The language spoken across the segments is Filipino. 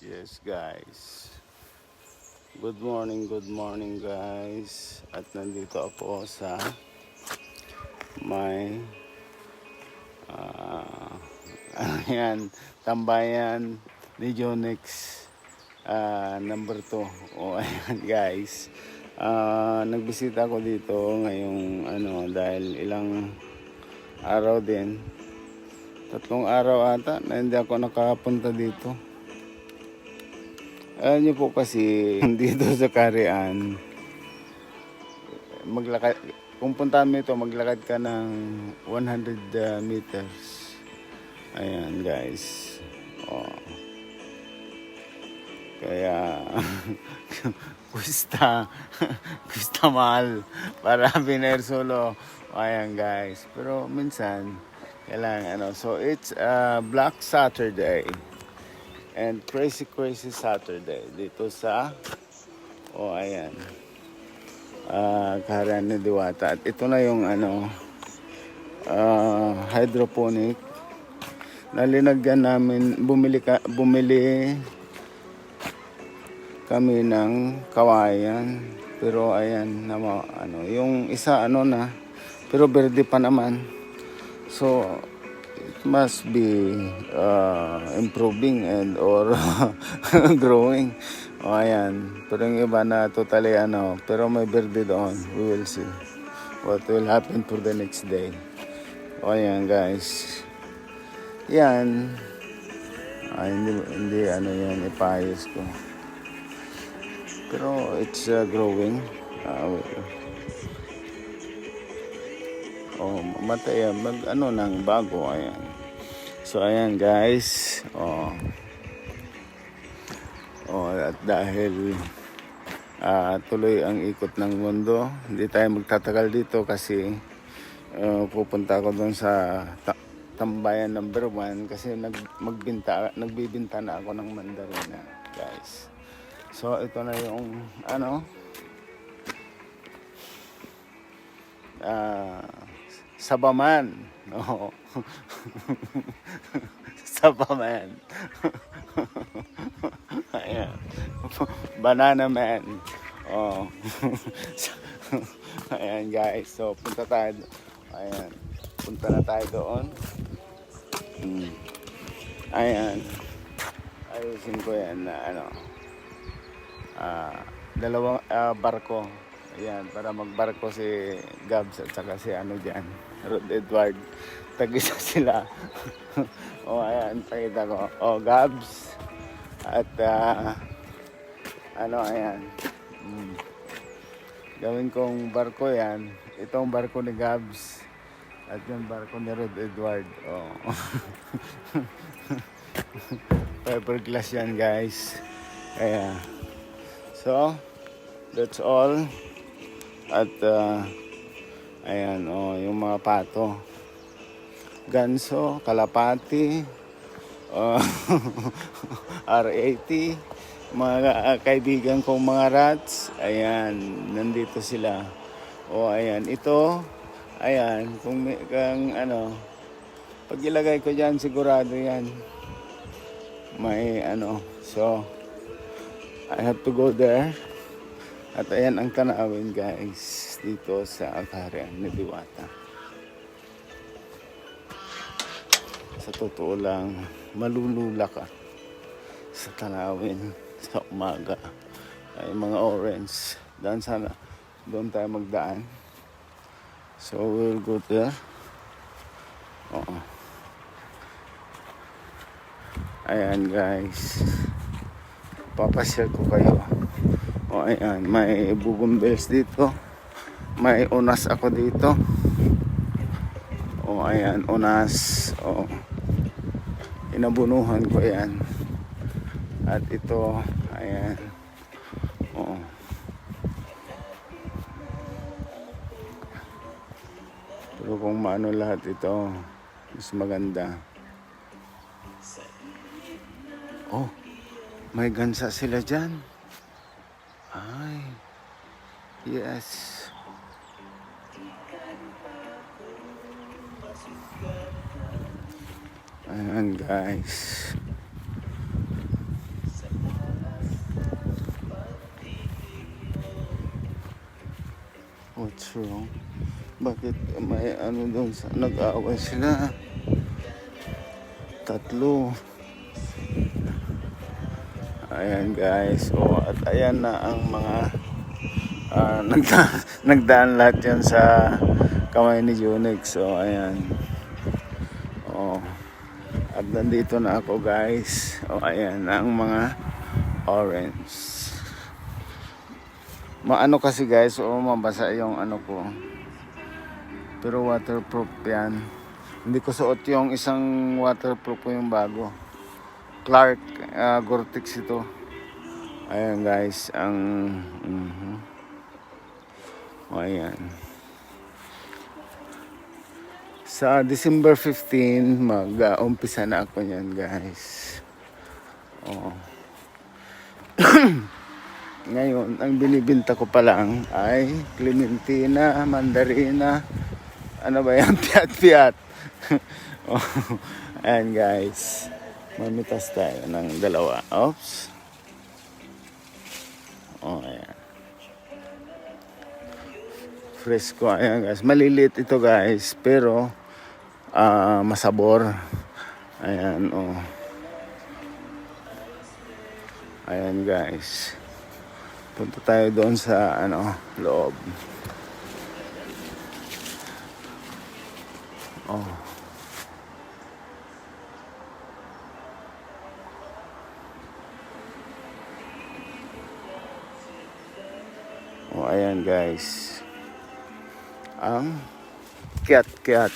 Yes guys. Good morning, good morning guys. At nandito ako sa may ah ayan, tambayan ni Jonix ah, number 2. O ayan guys. Ah, nagbisita ako dito ngayong ano dahil ilang araw din. Tatlong araw ata na hindi ako nakapunta dito. Alam niyo po kasi dito sa Karian, maglakad, kung puntahan mo ito, maglakad ka ng 100 uh, meters. Ayan guys. Oh. Kaya, kusta, kusta mahal para biner solo. Ayan guys. Pero minsan, kailangan ano. So it's uh, Black Saturday and Crazy Crazy Saturday dito sa oh ayan. Ah Karian ni Diwata. At ito na yung ano ah, hydroponic na linagyan namin bumili ka, bumili kami ng kawayan. Pero ayan na ano yung isa ano na pero verde pa naman. So must be uh, improving and or growing. O ayan. Pero yung iba na totally ano, pero may verde doon. We will see what will happen for the next day. O ayan guys. Yan. Ah, hindi, hindi ano yan, ipayos ko. Pero it's uh, growing. Wait. Oh, matay mag ano nang bago ayan. So ayan guys. Oh. Oh, at dahil ah, tuloy ang ikot ng mundo, hindi tayo magtatagal dito kasi ah, pupunta ako doon sa ta- tambayan number one kasi nag, magbinta, nagbibinta na ako ng mandarina guys. So ito na yung ano ah Sabaman. Oo. Sabaman. Ayan. Banana man. Oh. Ayan guys. So punta tayo. Ayan. Punta na tayo doon. Mm. Ayan. Ayusin ko yan na ano. Ah, dalawang ah, barko. Ayan, para magbarko si Gabs at saka si ano dyan, Rod Edward. Tag-isa sila. o ayan, pakita ko. O Gabs. At ah, ano, ayan. Mm. Gawin kong barko yan. Itong barko ni Gabs. At yung barko ni Rod Edward. Oh. Fiberglass yan guys. Kaya, so, that's all. At uh, ayan oh, yung mga pato. Ganso, kalapati, uh, R80, mga kaibigan kong mga rats. Ayan, nandito sila. O ayan, ito, ayan, kung, kung ano, pag ilagay ko dyan, sigurado yan. May ano, so, I have to go there. At ayan ang tanawin guys dito sa Agarian ni Diwata. Sa totoo lang, malulula ka sa tanawin sa umaga. Ay mga orange. Daan sana, doon tayo magdaan. So we'll go there. Oo. Ayan guys. Papasyal ko kayo. O ayan, may bugumbills dito. May unas ako dito. O ayan, unas. O inabunuhan ko yan. At ito, ayan. O. Pero kung maano lahat ito, mas maganda. Oh, may gansa sila dyan. Ay. Yes. Ayan guys. Oh, What's wrong? Bakit may ano doon sa nag-aaway sila? Tatlo. Ayan guys. O, at ayan na ang mga ah, nagda nagdaan lahat yan sa kamay ni Unix. So ayan. O. At nandito na ako guys. O ayan ang mga orange. Maano kasi guys, o mabasa yung ano ko. Pero waterproof yan. Hindi ko suot yung isang waterproof ko yung bago. Clark uh, Gore-Tex ito. Ayan guys, ang mhm. O ayan. Sa December 15, mag-umpisa na ako niyan guys. Oh. Ngayon, ang binibinta ko pa lang ay Clementina, Mandarina, ano ba yan? Piat-piat. oh, ayan guys. Mamitas tayo ng dalawa. Oops. Oh, ayan. Fresco, ayan guys. Maliliit ito guys, pero ah, masabor. Ayan, oh. Ayan guys. Punta tayo doon sa ano, loob. Oh. Oh, ayan guys. Ang kiat-kiat.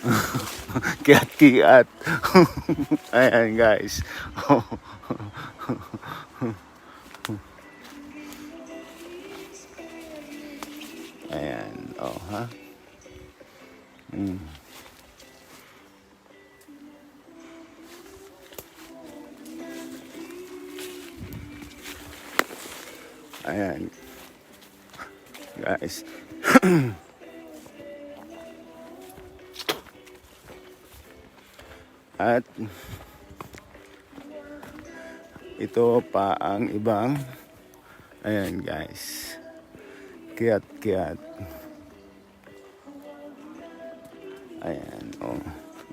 kiat-kiat. ayan guys. Ayan, oh ha. Mm. Ayan. Guys. At ito pa ang ibang ayan guys. Kiat kiat. Ayan oh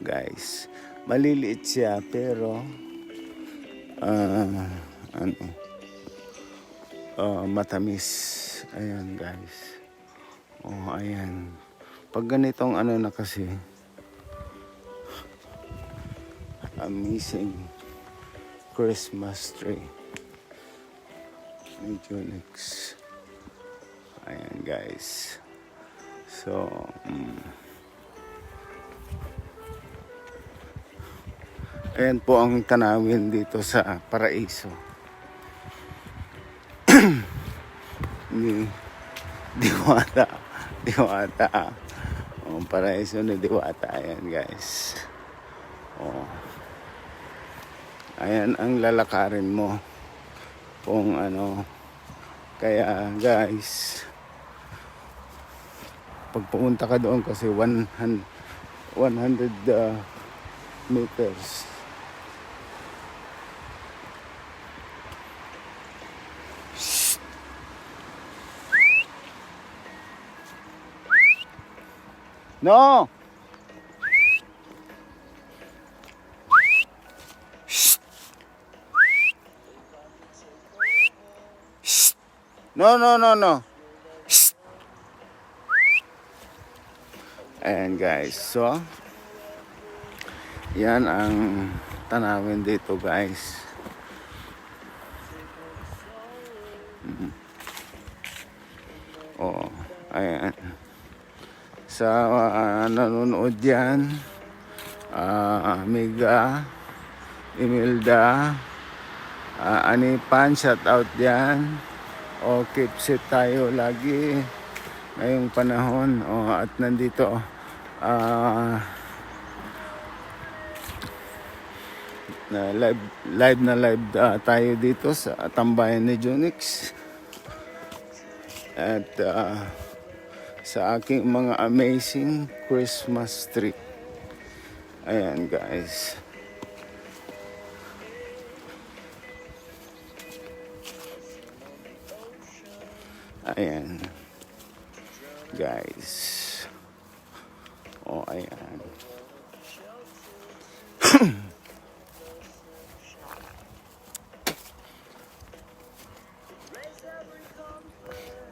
guys. Maliliit siya pero ah ano ah, matamis. Ayan guys. Oh ayan. Pag ganitong ano na kasi amazing Christmas tree. Medyo next Ayan guys. So, mm, ayan po ang tanawin dito sa Paraiso. Ni Diwata. Diwata. Oh, Paraiso ni Diwata. Ayan guys. Oh. Ayan ang lalakarin mo kung ano kaya guys pag pumunta ka doon kasi 100, 100 uh, meters No! No, no, no, no. Ayan guys, so yan ang tanawin dito guys. Sa uh, nanonood yan, ah, Amiga, Imelda, uh, Anipan, shout out yan. O keep safe tayo lagi ngayong panahon. O, at nandito ah na live live na live ah, tayo dito sa tambayan ni Junix. At ah, sa aking mga amazing Christmas tree. Ayan guys. Ayan. Guys. Oh, ayan.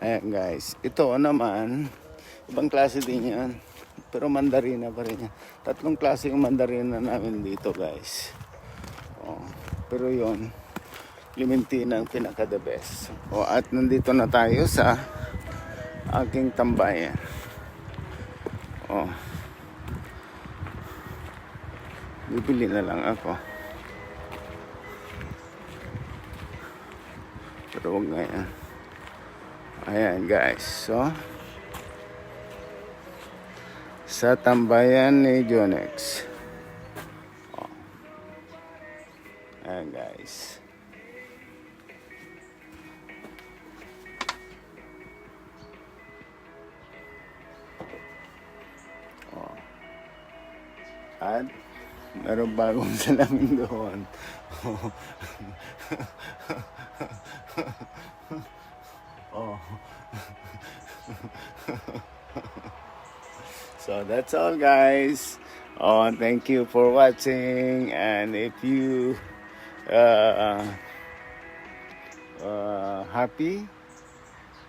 Ayan guys, ito naman, ibang klase din yan. Pero mandarina pa rin yan. Tatlong klase yung mandarina namin dito guys. Oh, pero yon Clementina ang pinaka the best. O at nandito na tayo sa aking tambayan. Oh. Bibili na lang ako. Pero huwag ngayon. Ayan guys. So, sa tambayan ni Jonex. Oh. Ayan guys. Oh. At meron bagong salamin doon. oh. So that's all guys. Oh, thank you for watching and if you uh, uh, happy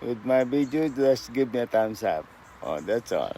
with my video, just give me a thumbs up. Oh, that's all.